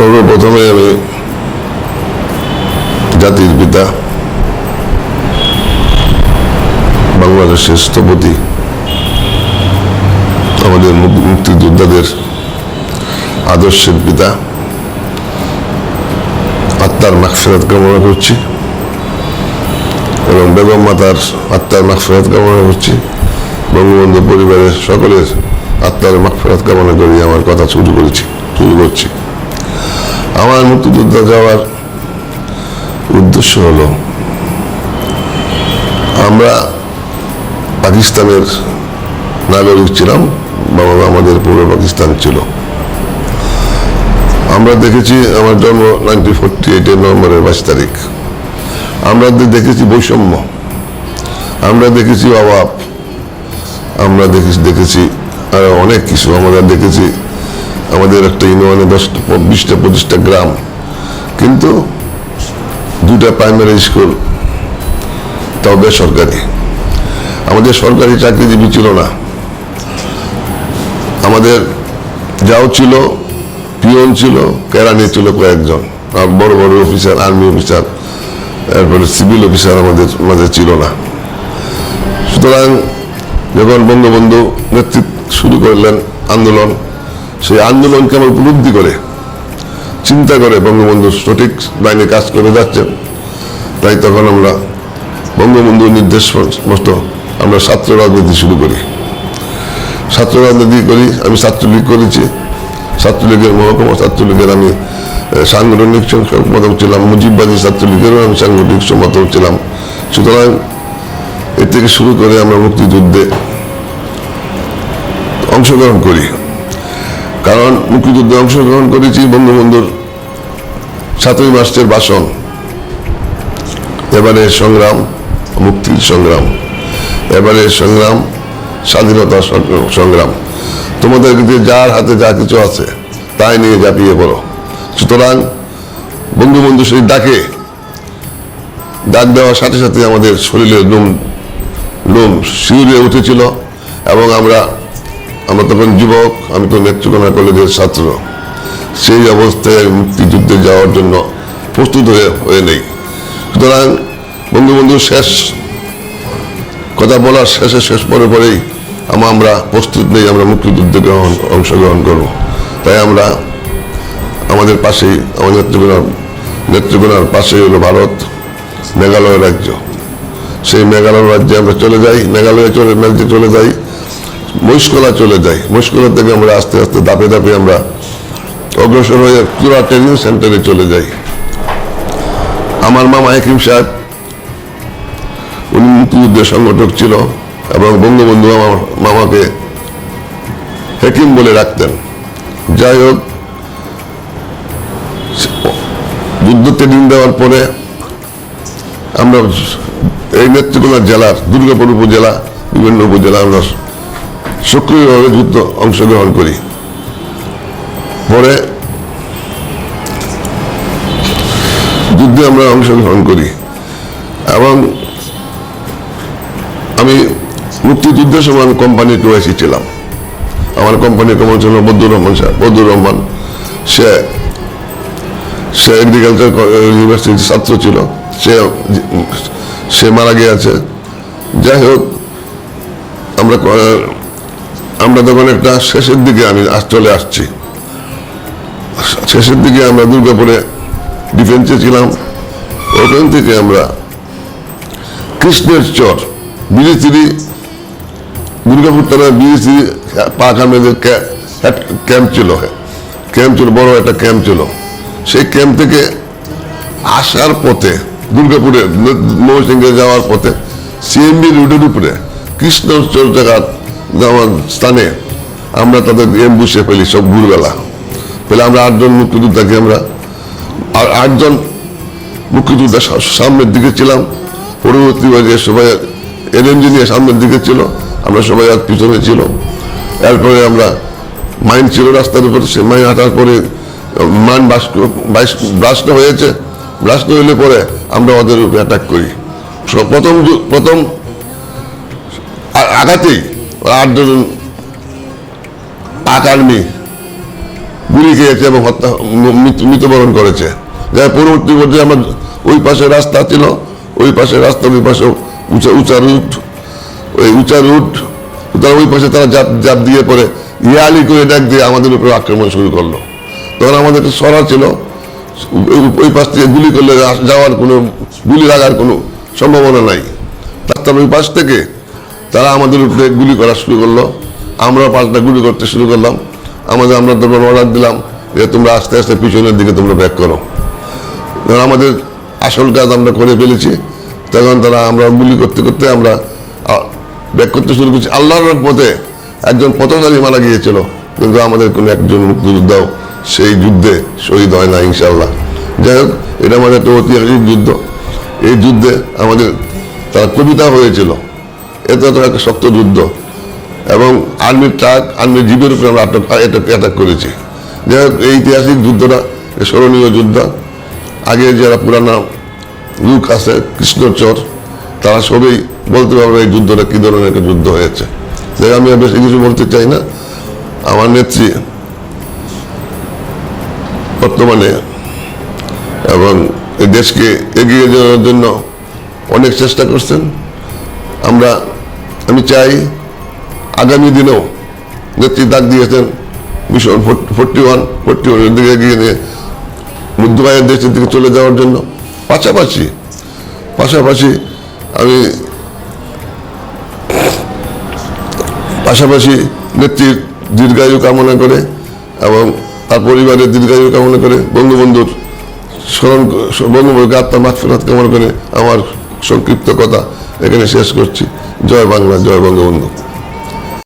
সর্বপ্রথমে আমি জাতির পিতা বাংলাদেশের স্থপতি, আমাদের মুক- মুক্তিযোদ্ধাদের আদর্শের পিতা, আত্মার মাগফিরাত কামনা করছি এবং বেগম মাতার আত্মার মাগফিরাত কামনা করছি। বঙ্গবন্ধু পরিবারের সকলের আত্মার মাগফিরাত কামনা করি আমার কথা শুরু করেছি, শুরু করছি। আমার মুক্তিযোদ্ধা যাওয়ার উদ্দেশ্য হলো, আমরা পাকিস্তানের নাগরিক ছিলাম, বাবা আমাদের পূর্ব পাকিস্তান ছিল। আমরা দেখেছি আমার জন্ম নাইনটিন ফোরটি এইটের নভেম্বরের বাইশ তারিখ। আমরা দেখেছি বৈষম্য। আমরা দেখেছি অভাব। আমরা দেখেছি দেখেছি আরও অনেক কিছু। আমরা দেখেছি আমাদের একটা ইউনিয়নে দশটা বিশটা, পঁচিশটা গ্রাম। কিন্তু দুটা প্রাইমারি স্কুল তাও বেসরকারি আমাদের সরকারি চাকরিজীবী ছিল না। আমাদের যাও ছিল, পিয়ন ছিল, কেরানি ছিল কয়েকজন। আর বড় বড় অফিসার আর্মি অফিসার এরপরে সিভিল অফিসার আমাদের মাঝে ছিল না। সুতরাং যখন বঙ্গবন্ধু নেতৃত্ব শুরু করলেন আন্দোলন সেই আন্দোলনকে আমরা উপলব্ধি করে, চিন্তা করে বঙ্গবন্ধু সঠিক লাইনে কাজ করে যাচ্ছেন। তাই তখন আমরা বঙ্গবন্ধুর নির্দেশ মতো আমরা ছাত্র রাজনীতি শুরু করি। ছাত্র রাজনীতি করি, আমি ছাত্রলীগ করেছি। ছাত্রলীগের মহকুমা ছাত্রলীগের আমি সাংগঠনিক সম্পাদক ছিলাম, মুজিববাদী ছাত্রলীগেরও আমি সাংগঠনিক সম্পাদক ছিলাম। সুতরাং এর থেকে শুরু করে আমরা মুক্তিযুদ্ধে অংশগ্রহণ করি। কারণ মুক্তিযুদ্ধে অংশগ্রহণ করেছি বঙ্গবন্ধুর সাতই মার্চের ভাষণ। এবারে সংগ্রাম, মুক্তির সংগ্রাম। এবারে সংগ্রাম, স্বাধীনতা সংগ্রাম। তোমাদের যে যার হাতে যা কিছু আছে, তাই নিয়ে ঝাঁপিয়ে পড়ো। সুতরাং বঙ্গবন্ধু সেই ডাকে। ডাক দেওয়ার সাথে সাথে আমাদের শরীরের লোম লোম শিউরে উঠেছিল এবং আমরা আমরা তখন যুবক, আমি তো নেত্রকোনা কলেজের ছাত্র। সেই অবস্থায় মুক্তিযুদ্ধে যাওয়ার জন্য প্রস্তুত হয়ে হয়ে নেই। সুতরাং বঙ্গবন্ধুর শেষ, কথা বলার শেষে শেষ পরে পরেই আমা, আমরা প্রস্তুত নেই, আমরা মুক্তিযুদ্ধে গ্রহণ, অংশগ্রহণ করব। তাই আমরা আমাদের পাশেই, আমাদের নেত্রকোনার নেত্রকোনার পাশেই হলো ভারত, মেঘালয় রাজ্য। সেই মেঘালয় রাজ্যে আমরা চলে যাই, মেঘালয়ে চলে মেঘতে চলে যাই। মহিষকলা চলে যাই মহিষকলা থেকে আমরা আস্তে আস্তে ধাপে ধাপে আমরা অগ্রসর হয়ে চূড়া ট্রেনিং সেন্টারে চলে যাই। আমার মামা হাকিম সাহেব, উনি মুক্তিযুদ্ধের সংগঠক ছিল এবং বঙ্গবন্ধু আমার মামাকে হেকিম বলে রাখতেন। যাই হোক, যুদ্ধ ট্রেনিং দেওয়ার পরে আমরা এই নেত্রকোনা জেলার দুর্গাপুর উপজেলা, বিভিন্ন উপজেলা আমরা সক্রিয়ভাবে যুদ্ধ অংশগ্রহণ করি। পরে যুদ্ধে আমরা অংশগ্রহণ করি এবং আমি মুক্তিযুদ্ধের সময় আমি কোম্পানির টুয়েসি ছিলাম। আমার কোম্পানির কমন ছিল বদুর রহমান সাহেব। বদুর রহমান, সে সে এগ্রিকালচার ইউনিভার্সিটির ছাত্র ছিল। সে সে মারা গিয়েছে। যাই হোক, আমরা আমরা তখন একটা শেষের দিকে আমি চলে আসছি। শেষের দিকে আমরা দুর্গাপুরে ডিফেন্সে ছিলাম। ওখান থেকে আমরা কৃষ্ণের চর বিরিচিরি দুর্গাপুর থানায় বিরিচিরি পাক আহমেদের ক্যাম্প ছিল। ক্যাম্প ছিল, বড় একটা ক্যাম্প ছিল। সেই ক্যাম্প থেকে আসার পথে, দুর্গাপুরে মহসিংহে যাওয়ার পথে, সিএমবি রোডের উপরে কৃষ্ণচর জায়গার যাওয়ার স্থানে আমরা তাদের এমবুসে ফেলি সব ভোরবেলা পেলে আমরা আটজন মুক্তিযোদ্ধাকে আমরা আর আটজন মুক্তিযোদ্ধা সামনের দিকে ছিলাম। পরবর্তী সবাই এনএমজি নিয়ে সামনের দিকে ছিল। আমরা সবাই আর পিছনে ছিল। এরপরে আমরা মাইন ছিল রাস্তার উপরে। সে মাইন হাঁটার পরে মান ব্লাস্ট হয়েছে। ব্লাস্ট হইলে পরে আমরা ওদের উপরে অ্যাটাক করি। প্রথম প্রথম আঘাতেই ওরা আটজন পাক আর্মি গুলি খেয়েছে এবং হত্যা মৃত্যু- মৃত্যুবরণ করেছে। যাই পরবর্তী পর্যায়ে আমার ওই পাশে রাস্তা ছিল, ওই পাশে রাস্তা, ওই পাশে উঁচা উঁচা রুট, ওই উঁচা রুট, তারা ওই পাশে তারা জাপ জাপ দিয়ে পরে ইয়ালি করে ডাক দিয়ে আমাদের উপরে আক্রমণ শুরু করল। তখন আমাদের একটা সরা ছিল, ওই পাশ থেকে গুলি করলে যাওয়ার কোনো, গুলি লাগার কোনো সম্ভাবনা নাই। তার ওই পাশ থেকে তারা আমাদের উপরে গুলি করা শুরু করল। আমরা পাল্টা গুলি করতে শুরু করলাম। আমাদের আমরা তখন অর্ডার দিলাম যে তোমরা আস্তে আস্তে পিছনের দিকে তোমরা ব্যাক করো। আমাদের আসল কাজ আমরা করে ফেলেছি। তখন তারা আমরা গুলি করতে করতে আমরা ব্যাক করতে শুরু করছি। আল্লাহর রহমতে একজন পথচারী মারা গিয়েছিল। কিন্তু আমাদের কোনো একজন মুক্তিযোদ্ধাও সেই যুদ্ধে শহীদ হয় না ইনশাল্লাহ যাই হোক, এটা আমাদের একটা ঐতিহাসিক যুদ্ধ। এই যুদ্ধে আমাদের তার কবিতা হয়েছিল। এটা তো একটা শক্ত যুদ্ধ। এবং আর্মির ট্রাক আর্মির জীবের উপরে আমরা আটক অ্যাটাক করেছি। যাই হোক, এই ঐতিহাসিক যুদ্ধটা স্মরণীয় যুদ্ধ। আগে যারা পুরানা লোক আছে, কৃষ্ণচর, তারা সবই বলতে পারবে এই যুদ্ধটা কী ধরনের একটা যুদ্ধ হয়েছে। যাই আমি বেশি কিছু বলতে চাই না। আমার নেত্রী বর্তমানে এবং এই দেশকে এগিয়ে যাওয়ার জন্য অনেক চেষ্টা করছেন। আমরা, আমি চাই আগামী দিনেও নেত্রী ডাক দিয়েছেন মিশন ফোর্টি ওয়ান, ফোর্টি ওয়ানের দিকে এগিয়ে নিয়ে মধ্যবায়ের দেশের দিকে চলে যাওয়ার জন্য। পাশাপাশি পাশাপাশি আমি পাশাপাশি নেত্রীর দীর্ঘায়ু কামনা করে এবং তার পরিবারের দীর্ঘায়ু কামনা করে বন্ধুবন্ধুর স্মরণ বন্ধুবন্ধুকে আত্মা মাতফেরাত কামনা করে আমার সংক্ষিপ্ত কথা এখানে শেষ করছি। জয় বাংলা জয় বঙ্গবন্ধু।